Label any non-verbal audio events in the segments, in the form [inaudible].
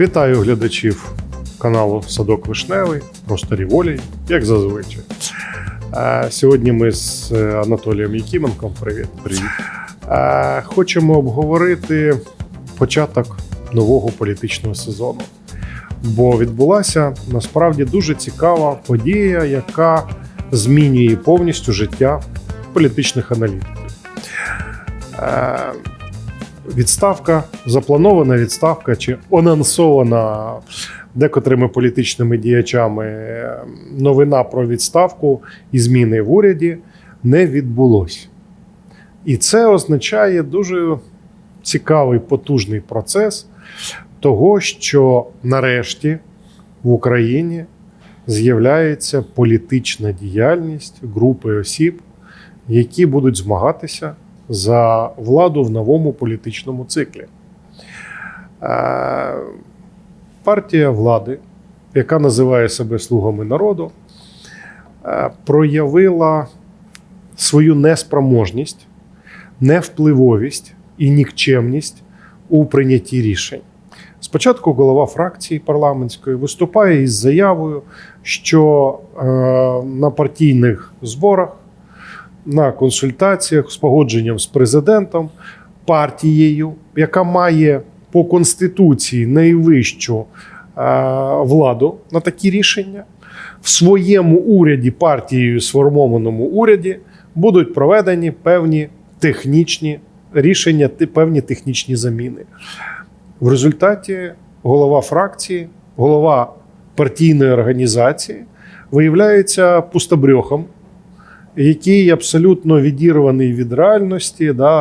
Вітаю глядачів каналу Садок Вишневий, просторі волі, як зазвичай. Е, Сьогодні ми з е, Анатолієм Якименком. Привіт. Привіт. Е, Хочемо обговорити початок нового політичного сезону. Бо відбулася насправді дуже цікава подія, яка змінює повністю життя політичних аналітиків. Відставка, запланована відставка чи анонсована декотрими політичними діячами е, новина про відставку і зміни в уряді не відбулось. І це означає дуже цікавий потужний процес того, що нарешті в Україні з'являється політична діяльність групи осіб, які будуть змагатися за владу в новому політичному циклі. Е, Партія влади, яка називає себе Слугами народу, е, проявила свою неспроможність, невпливовість і нікчемність у прийнятті рішень. Спочатку голова фракції парламентської виступає із заявою, що е, на партійних зборах, на консультаціях з погодженням з президентом, партією, яка має по конституції найвищу е, владу на такі рішення, в своєму уряді, партією сформованому уряді, будуть проведені певні технічні рішення, певні технічні заміни. В результаті голова фракції, голова партійної організації виявляється пустобрьохом, який абсолютно відірваний від реальності. Да,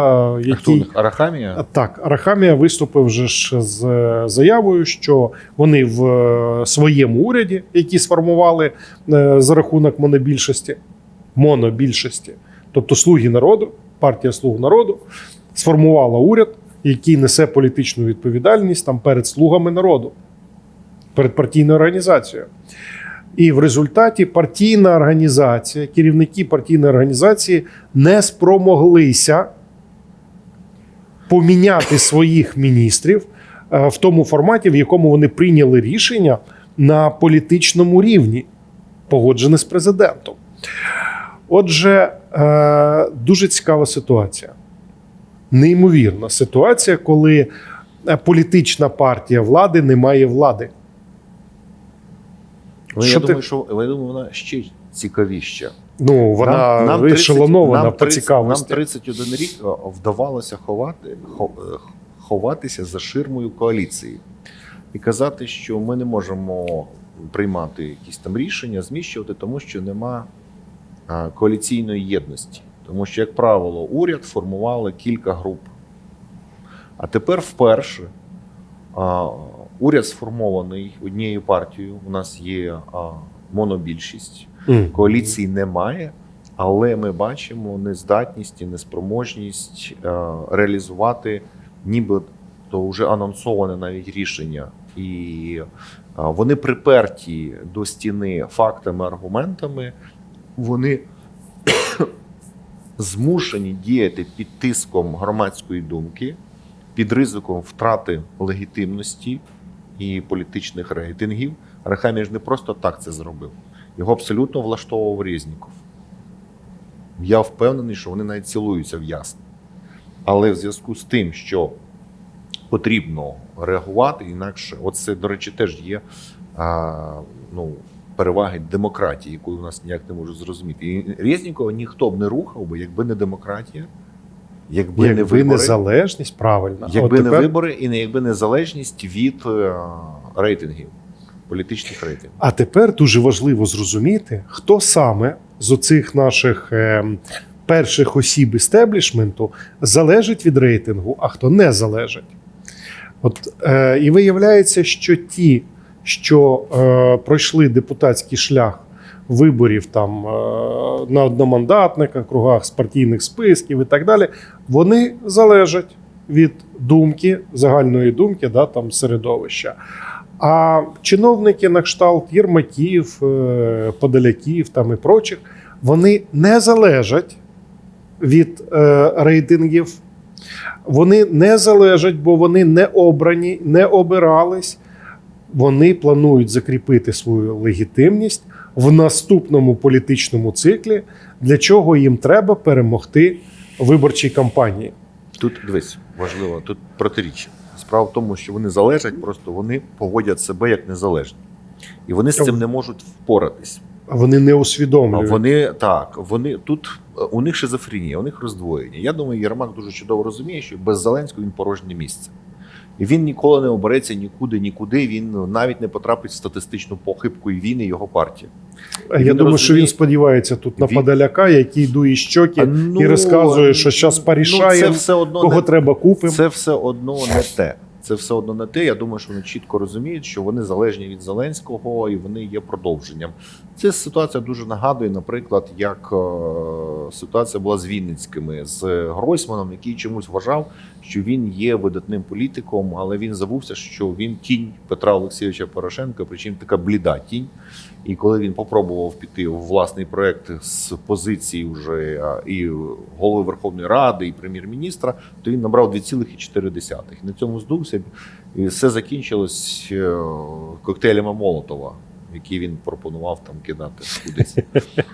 А хто у них? Арахамія? Так, Арахамія виступив вже ж з е, заявою, що вони в е, своєму уряді, які сформували е, за рахунок монобільшості, монобільшості, тобто слуги народу, партія слуг народу, сформувала уряд, який несе політичну відповідальність там перед слугами народу, перед партійною організацією. І в результаті партійна організація, керівники партійної організації не спромоглися поміняти своїх міністрів е, в тому форматі, в якому вони прийняли рішення на політичному рівні, погоджене з президентом. Отже, е, дуже цікава ситуація. Неймовірна ситуація, коли е, політична партія влади не має влади. Ну, Що я ти- думаю, що я думаю, вона ще цікавіша. Ну, вона 30 ешелонована нам по 30 цікавості. Нам 31 рік е, вдавалося ховати, е, ховатися за ширмою коаліції і казати, що ми не можемо приймати якісь там рішення, зміщувати, тому що нема коаліційної єдності. Тому що, як правило, уряд формували кілька груп. А тепер вперше уряд сформований однією партією. У нас є а, монобільшість. Мгм. Коаліції немає, але ми бачимо нездатність і неспроможність е, реалізувати ніби то вже анонсоване навіть рішення. І е, вони приперті до стіни фактами, аргументами. Вони [coughs] змушені діяти під тиском громадської думки, під ризиком втрати легітимності і політичних рейтингів. Рахамія не просто так це зробив. Його абсолютно влаштовував Резніков. Я впевнений, що вони навіть цілуються в ясно. Але в зв'язку з тим, що потрібно реагувати, інакше, оце, до речі, теж є а, ну, переваги демократії, яку у нас ніяк не можу зрозуміти. І Резнікова ніхто б не рухав би, якби не демократія, якби, не вибори, незалежність, правильно. якби От не тепер- вибори і не якби незалежність від е, рейтингів, політичних рейтингів. А тепер дуже важливо зрозуміти, хто саме з оцих наших е, перших осіб істеблішменту залежить від рейтингу, а хто не залежить. От, е, і виявляється, що ті, що е, пройшли депутатський шлях виборів там е, на одномандатних округах з партійних списків і так далі, вони залежать від думки, загальної думки, да, там середовища. А чиновники на кшталт Єрмаків, е, Подоляків там і прочих, вони не залежать від е, рейтингів. Вони не залежать, бо вони не обрані, не обирались. вони планують закріпити свою легітимність в наступному політичному циклі, для чого їм треба перемогти виборчій кампанії. Тут дивись, важливо, тут протиріччя. Справа в тому, що вони залежать, просто вони поводять себе як незалежні. І вони з цим не можуть впоратись. А Вони не усвідомлюють. Вони так, вони тут у них шизофренія, у них роздвоєння. Я думаю, Єрмак дуже чудово розуміє, що без Зеленського він порожнє місце. І він ніколи не обереться нікуди, нікуди. Він навіть не потрапить в статистичну похибку, і він і його партія. Я він думаю, що він сподівається тут на Він- Подоляка, який дує щоки А, ну, і розказує, що зараз Ну, це все одно кого не треба купимо. Це все одно не те. Це все одно не те. Я думаю, що вони чітко розуміють, що вони залежні від Зеленського і вони є продовженням. Ця ситуація дуже нагадує, наприклад, як е, ситуація була з Вінницькими з Гройсманом, який чомусь вважав, що він є видатним політиком, але він забувся, що він тінь Петра Олексійовича Порошенка, причому така бліда тінь. І коли він попробував піти в власний проект з позиції вже і голови Верховної Ради, і прем'єр-міністра, то він набрав 2,4. На цьому здувся, і все закінчилось е, коктейлями Молотова, які він пропонував там кидати кудись. [laughs]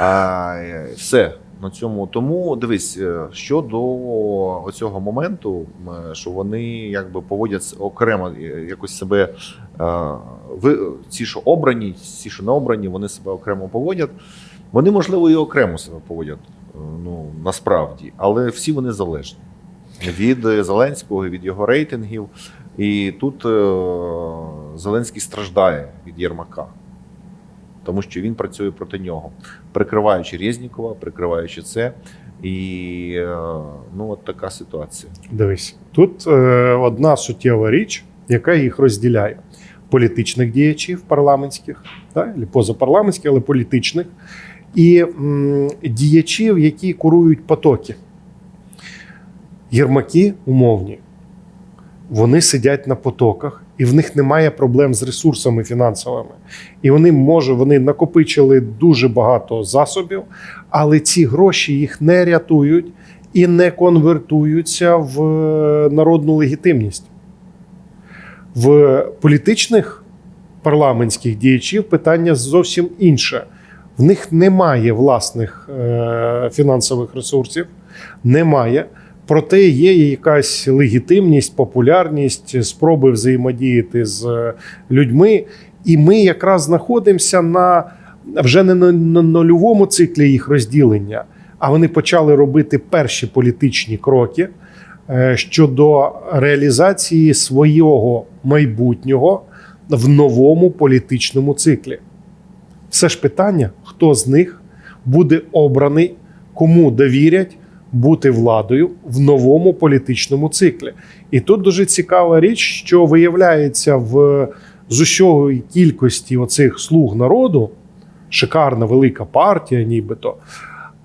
А, е, все. На цьому тому дивись, е, щодо оцього моменту, що вони якби поводять окремо якось себе ви ці, що обрані, ці, що не обрані, вони себе окремо поводять. Вони, можливо, і окремо себе поводять, е, ну насправді, але всі вони залежні від Зеленського, від його рейтингів. І тут е, Зеленський страждає від Єрмака, тому що він працює проти нього, прикриваючи Резнікова, прикриваючи це. І е, ну, от така ситуація. Дивись, тут е, одна суттєва річ, яка їх розділяє: політичних діячів парламентських, або позапарламентських, але політичних, і м, діячів, які курують потоки. Єрмаки умовні. Вони сидять на потоках, і в них немає проблем з ресурсами фінансовими. І вони може, вони накопичили дуже багато засобів, але ці гроші їх не рятують і не конвертуються в е, народну легітимність. В політичних парламентських діячів питання зовсім інше. В них немає власних е, фінансових ресурсів, немає. Проте є якась легітимність, популярність, спроби взаємодіяти з е, людьми. І ми якраз знаходимося на вже не на, нульовому циклі їх розділення, а вони почали робити перші політичні кроки щодо реалізації свого майбутнього в новому політичному циклі. Все ж питання, хто з них буде обраний, кому довірять бути владою в новому політичному циклі. І тут дуже цікава річ, що виявляється в з усього кількості оцих слуг народу, шикарна велика партія, нібито,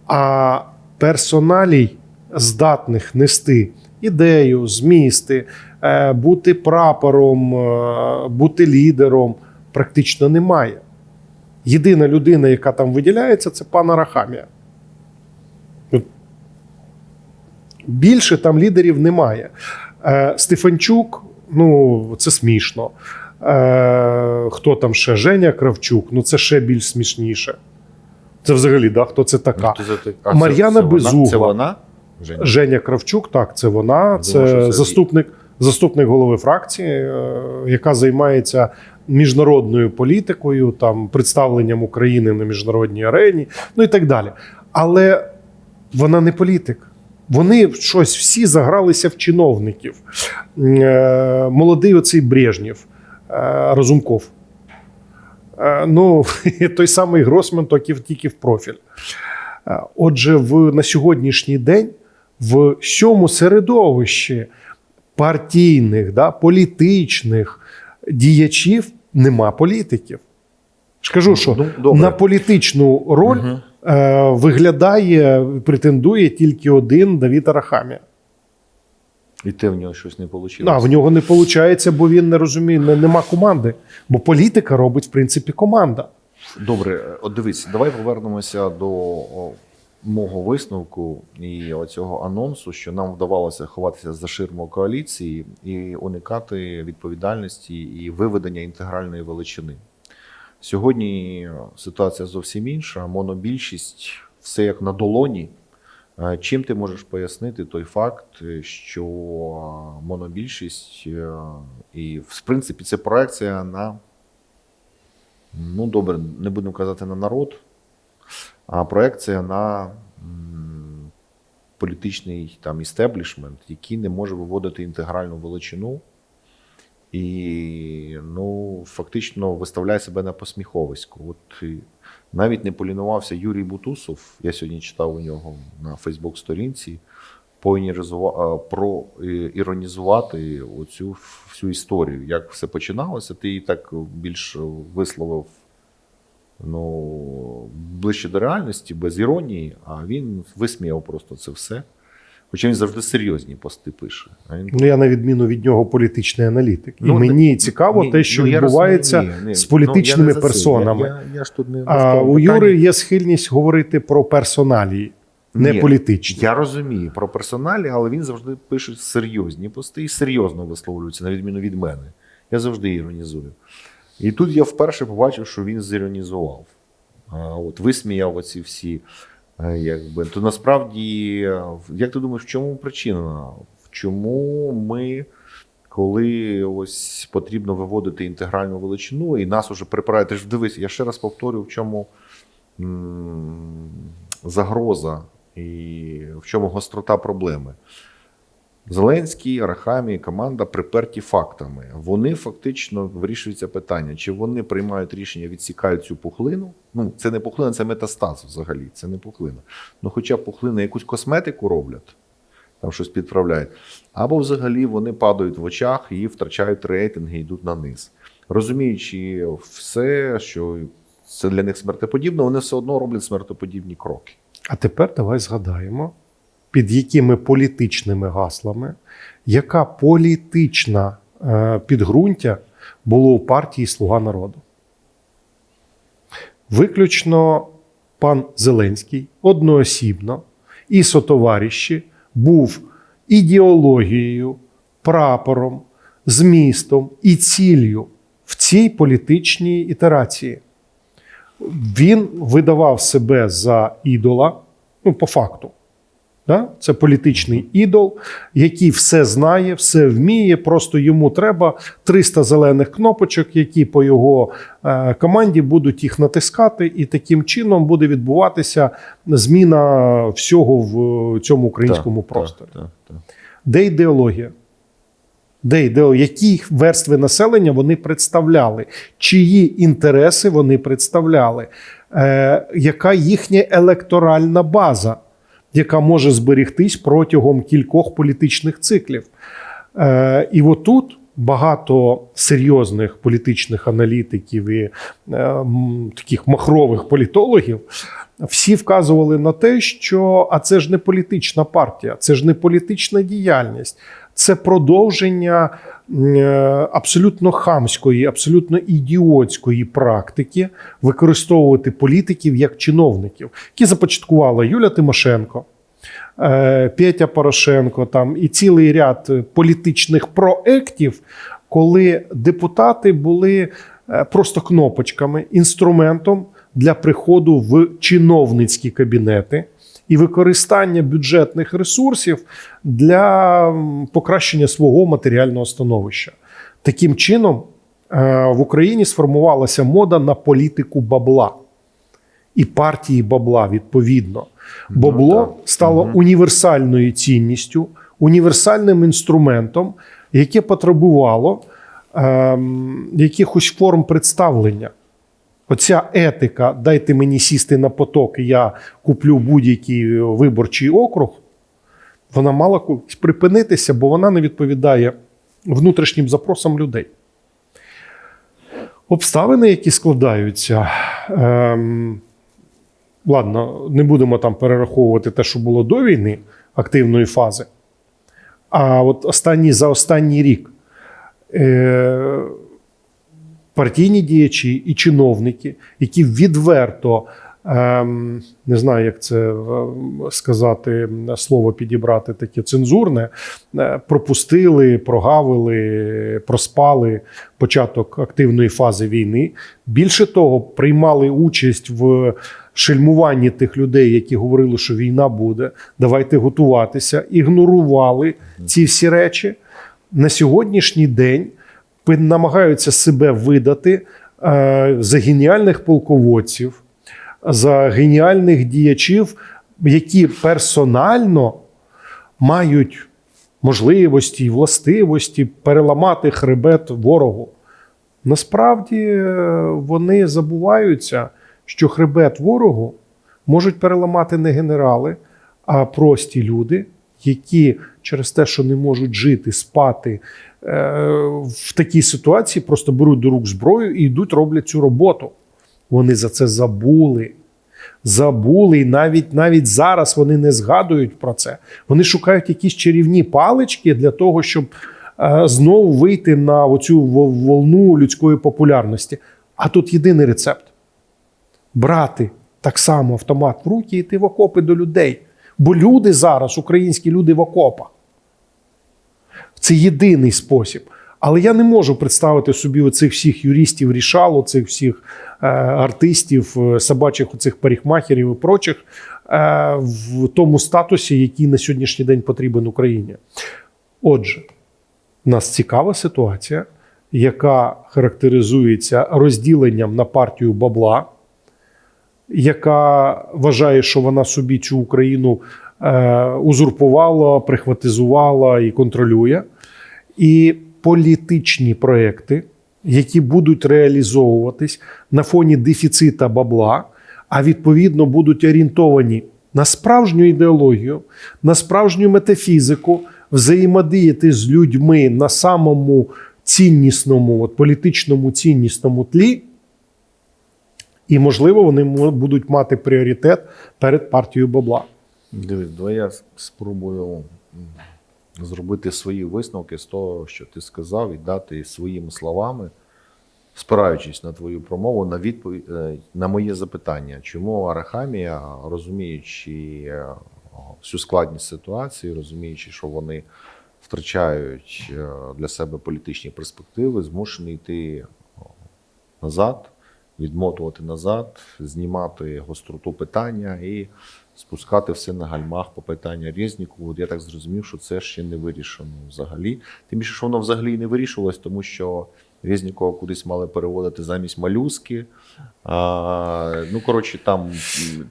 а персоналій здатних нести ідею, змісти, е, бути прапором, е, бути лідером практично немає. Єдина людина, яка там виділяється, це пан Арахамія. Більше там лідерів немає. Е, Стефанчук, ну це смішно. Хто там ще? Женя Кравчук, ну це ще більш смішніше. Це взагалі, да, хто це така? Ну, Мар'яна Безугла. Це вона? Женя? Женя Кравчук, так, це вона, це заступник, заступник голови фракції, е, яка займається міжнародною політикою, там представленням України на міжнародній арені, ну і так далі. Але вона не політик. Вони щось всі загралися в чиновників. Е, Молодий оцей Брежнєв, е, Разумков. Ну, [laughs] той самий Гросман, тільки, в профіль. Отже, в, на сьогоднішній день в цьому середовищі партійних, да, політичних діячів нема політиків. Скажу, що Ну, добре. на політичну роль Мгм. е, виглядає, претендує тільки один Давід Арахамія. І те в нього щось не вийшло. А в нього не виходить, бо він не розуміє, нема команди. Бо політика робить, в принципі, команда. Добре, от дивись, давай повернемося до мого висновку і оцього анонсу, що нам вдавалося ховатися за ширму коаліції і уникати відповідальності і виведення інтегральної величини. Сьогодні ситуація зовсім інша. Монобільшість все як на долоні. Е, Чим ти можеш пояснити той факт, що монобільшість, е, і в принципі це проекція на, ну добре, не будемо казати на народ, а проекція на політичний там істеблішмент, який не може виводити інтегральну величину і ну, фактично виставляє себе на посміховисько. От навіть не полінувався Юрій Бутусов. Я сьогодні читав у нього на Фейсбук-сторінці поініризува- е, про е, іронізувати оцю всю історію. Як все починалося, ти її так більш висловив ну, ближче до реальності, без іронії, а він висміяв просто це все. Хоча він завжди серйозні пости пише. А він Ну я на відміну від нього політичний аналітик. І Ну, мені не- цікаво ні, те, що ну, відбувається розумію, ні, з ну, політичними я за це. персонами. Я, я, я ж тут не А у питанні. Юри є схильність говорити про персоналії, не Ні, політичні. Я розумію про персоналі, але він завжди пише серйозні пости і серйозно висловлюється, на відміну від мене. Я завжди іронізую. І тут я вперше побачив, що він зіронізував. От висміяв оці всі. е, Якби. То насправді, е, як ти думаєш, в чому причина? В чому ми, коли ось потрібно виводити інтегральну величину, і нас уже припирають. Ти ж дивись, я ще раз повторю, в чому загроза і в чому гострота проблеми. Зеленський, Арахамі, команда приперті фактами. Вони фактично вирішується питання, чи вони приймають рішення, відсікають цю пухлину. Ну, це не пухлина, це метастаз взагалі, це не пухлина. Ну, хоча пухлина якусь косметику роблять, там щось підправляють, або взагалі вони падають в очах і втрачають рейтинги, йдуть на низ. Розуміючи все, що це для них смертоподібно, вони все одно роблять смертоподібні кроки. А тепер давай згадаємо, під якими політичними гаслами, яка політична е, підґрунтя було у партії Слуга народу. Виключно пан Зеленський одноосібно і сотовариші був ідеологією, прапором, змістом і ціллю в цій політичній ітерації. Він видавав себе за ідола, ну, по факту. Да? Це політичний ідол, який все знає, все вміє. Просто йому треба 300 зелених кнопочок, які по його е, команді будуть їх натискати, і таким чином буде відбуватися зміна всього в цьому українському Так, просторі. Так, так, так. Де ідеологія? Де ідеологія? Які верстви населення вони представляли? Чиї інтереси вони представляли? Е, яка їхня електоральна база, яка може зберігтись протягом кількох політичних циклів? Е, і отут багато серйозних політичних аналітиків і е, таких махрових політологів всі вказували на те, що а це ж не політична партія, це ж не політична діяльність, це продовження е, абсолютно хамської, абсолютно ідіотської практики використовувати політиків як чиновників, які започаткувала Юля Тимошенко. е, Петя Порошенко там і цілий ряд політичних проєктів, коли депутати були е, просто кнопочками, інструментом для приходу в чиновницькі кабінети і використання бюджетних ресурсів для покращення свого матеріального становища. Таким чином, е, в Україні сформувалася мода на політику бабла і партії бабла відповідно. Бабло так. стало універсальною цінністю, універсальним інструментом, яке потребувало ем, якихось форм представлення. Оця етика, дайте мені сісти на поток, і я куплю будь-який виборчий округ, вона мала колись припинитися, бо вона не відповідає внутрішнім запросам людей. Обставини, які складаються, ем, ладно, не будемо там перераховувати те, що було до війни, активної фази. А от останній, за останній рік е, партійні діячі і чиновники, які відверто ем, не знаю, як це е, сказати, слово підібрати таке цензурне, е, пропустили, прогавили, проспали початок активної фази війни. Більше того, приймали участь в шельмуванні тих людей, які говорили, що війна буде. Давайте готуватися, ігнорували ці всі речі. На сьогоднішній день намагаються себе видати е, за геніальних полководців, за геніальних діячів, які персонально мають можливості і властивості переламати хребет ворогу. Насправді е, вони забуваються, що хребет ворогу можуть переламати не генерали, а прості люди, які через те, що не можуть жити, спати е, в такій ситуації, просто беруть до рук зброю і йдуть, роблять цю роботу. Вони за це забули. Забули, і навіть навіть зараз вони не згадують про це. Вони шукають якісь чарівні палички для того, щоб е, знову вийти на оцю волну людської популярності. А тут єдиний рецепт: брати так само автомат в руки і йти в окопи до людей. Бо люди зараз, українські люди в окопах. Це єдиний спосіб. Але я не можу представити собі оцих всіх юристів рішал, цих всіх е, артистів, е, собачих оцих парикмахерів і прочих е, в тому статусі, який на сьогоднішній день потрібен Україні. Отже, у нас цікава ситуація, яка характеризується розділенням на партію бабла, яка вважає, що вона собі цю Україну е, узурпувала, прихватизувала і контролює. І політичні проекти, які будуть реалізовуватись на фоні дефіцита бабла, а відповідно будуть орієнтовані на справжню ідеологію, на справжню метафізику, взаємодіяти з людьми на самому ціннісному, от, політичному ціннісному тлі. І, можливо, вони будуть мати пріоритет перед партією бабла. Дивись, давай я спробую зробити свої висновки з того, що ти сказав, і дати своїми словами, спираючись на твою промову, на відповідь е, на моє запитання, чому Арахамія, розуміючи е, всю складність ситуації, розуміючи, що вони втрачають е, для себе політичні перспективи, змушений йти назад, відмотувати назад, знімати гостроту питання і спускати все на гальмах по питання Резніку. От я так зрозумів, що це ще не вирішено взагалі. Тим більше, що воно взагалі не вирішувалось, тому що Резнікова кудись мали переводити замість малюски. А, ну, коротше, там.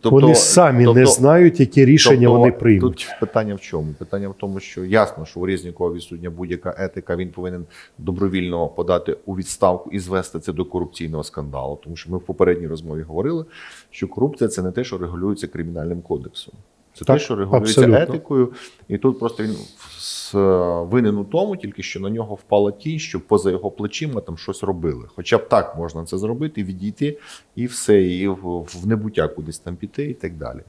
Тобто, вони самі не тобто- знають, які рішення Тобто, вони приймуть. Тут питання в чому? Питання в тому, що ясно, що у Резнікова відсутня будь-яка етика, він повинен добровільно подати у відставку і звести це до корупційного скандалу. Тому що ми в попередній розмові говорили, що корупція це не те, що регулюється кримінальним кодексом. Це Так, те, що регулюється абсолютно. етикою, і тут просто він винен у тому, тільки що на нього впала тінь, що поза його плечима там щось робили. Хоча б так можна це зробити, відійти і все, і в, небуття кудись там піти, і так далі.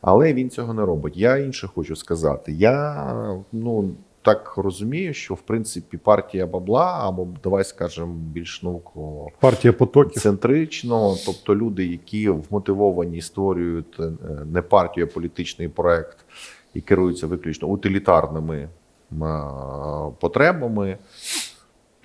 Але він цього не робить. Я інше хочу сказати. Я ну так розумію, що в принципі партія бабла, або давай скажемо більш науково Партія потоків. центрично, тобто люди, які вмотивовані, створюють е, не партію, а політичний проект і керуються виключно утилітарними потребами,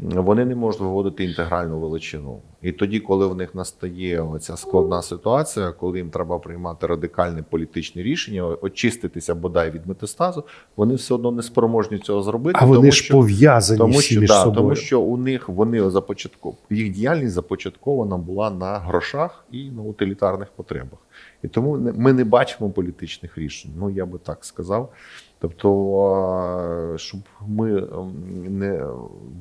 вони не можуть виводити інтегральну величину. І тоді, коли в них настає ця складна ситуація, коли їм треба приймати радикальне політичне рішення, очиститися бодай від метастазу, вони все одно не спроможні цього зробити. А вони тому ж що- пов'язані тому всі що, між да, собою. тому що у них вони започатку їх діяльність започаткована була на грошах і на утилітарних потребах. І тому ми не бачимо політичних рішень. Ну я би так сказав. Тобто, щоб ми ем, не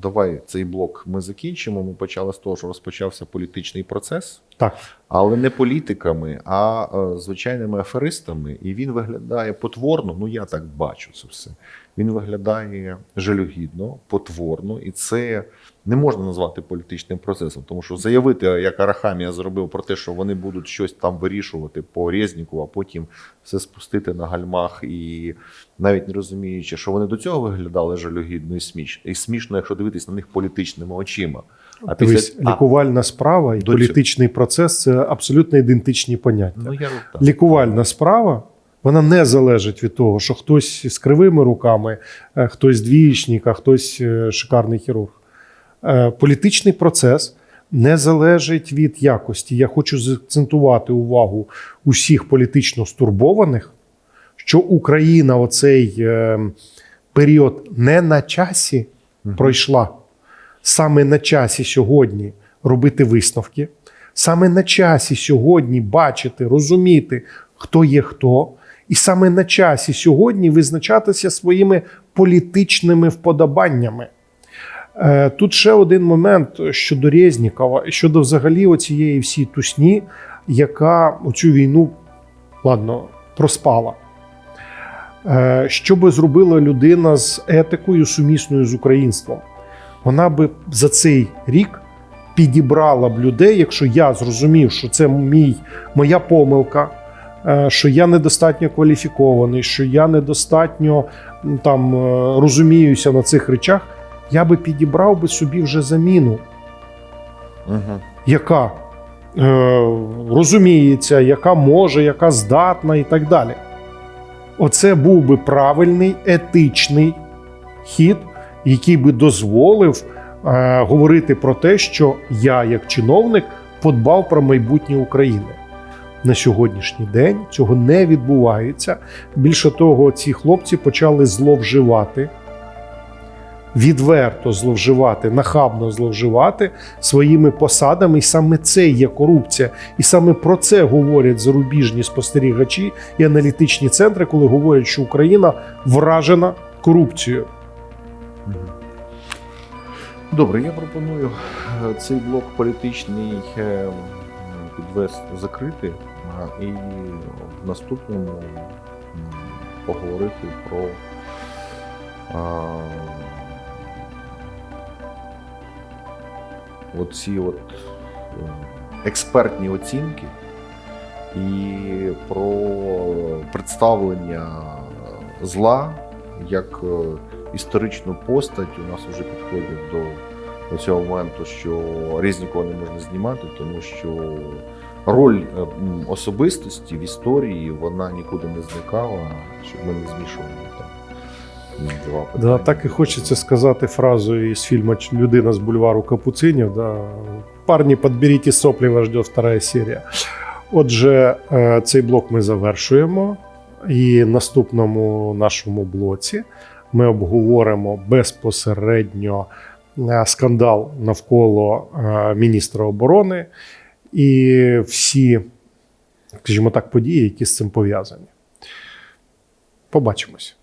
давай цей блок ми закінчимо. Ми почали з того, що розпочався політичний процес. Так. Але не політиками, а е, звичайними аферистами. І він виглядає потворно. Ну я так бачу це все. Він виглядає жалюгідно, потворно, і це не можна назвати політичним процесом, тому що заявити, як Арахамія зробив про те, що вони будуть щось там вирішувати по Резніку, а потім все спустити на гальмах, і навіть не розуміючи, що вони до цього виглядали жалюгідно і смішно, і смішно, якщо дивитись на них політичними очима. А після Дивись, а, лікувальна справа і До політичний процес це абсолютно ідентичні поняття. ну, я. Лікувальна справа вона не залежить від того, що хтось з кривими руками, е, хтось двієчник, а хтось е, шикарний хірург. Е, Політичний процес не залежить від якості. Я хочу заакцентувати увагу усіх політично стурбованих, що Україна оцей період не на часі пройшла. Саме на часі сьогодні робити висновки, саме на часі сьогодні бачити, розуміти, хто є хто, і саме на часі сьогодні визначатися своїми політичними вподобаннями. Е, Тут ще один момент щодо Резнікова, щодо взагалі оцієї всій тусні, яка оцю війну ладно, проспала. Е, Що би зробила людина з етикою сумісною з українством? Вона би за цей рік підібрала б людей, якщо я зрозумів, що це мій, моя помилка, е, що я недостатньо кваліфікований, що я недостатньо там е, розуміюся на цих речах, я би підібрав би собі вже заміну Угу. яка е, розуміється, яка може, яка здатна і так далі. Оце був би правильний етичний хід, який би дозволив е, говорити про те, що я, як чиновник, подбав про майбутнє України. На сьогоднішній день цього не відбувається. Більше того, ці хлопці почали зловживати відверто зловживати, нахабно зловживати своїми посадами, і саме це є корупція. І саме про це говорять зарубіжні спостерігачі і аналітичні центри, коли говорять, що Україна вражена корупцією. Добре, я пропоную е, цей блок політичний е, підвести, закрити і в наступному поговорити про оці от е, експертні оцінки і про представлення зла як історичну постать. У нас вже підходять до цього моменту, що Резнікова не можна знімати, тому що роль е, особистості в історії вона нікуди не зникала, щоб ми не змішували там два Да, так і хочеться сказати фразу із фільму Людина з бульвару Капуцинів. Да, Парні, підберіть соплі, вас жде вторая серія. Отже, е, цей блок ми завершуємо. І наступному нашому блоці ми обговоримо безпосередньо е, скандал навколо е, міністра оборони і всі, скажімо так, події, які з цим пов'язані. Побачимось.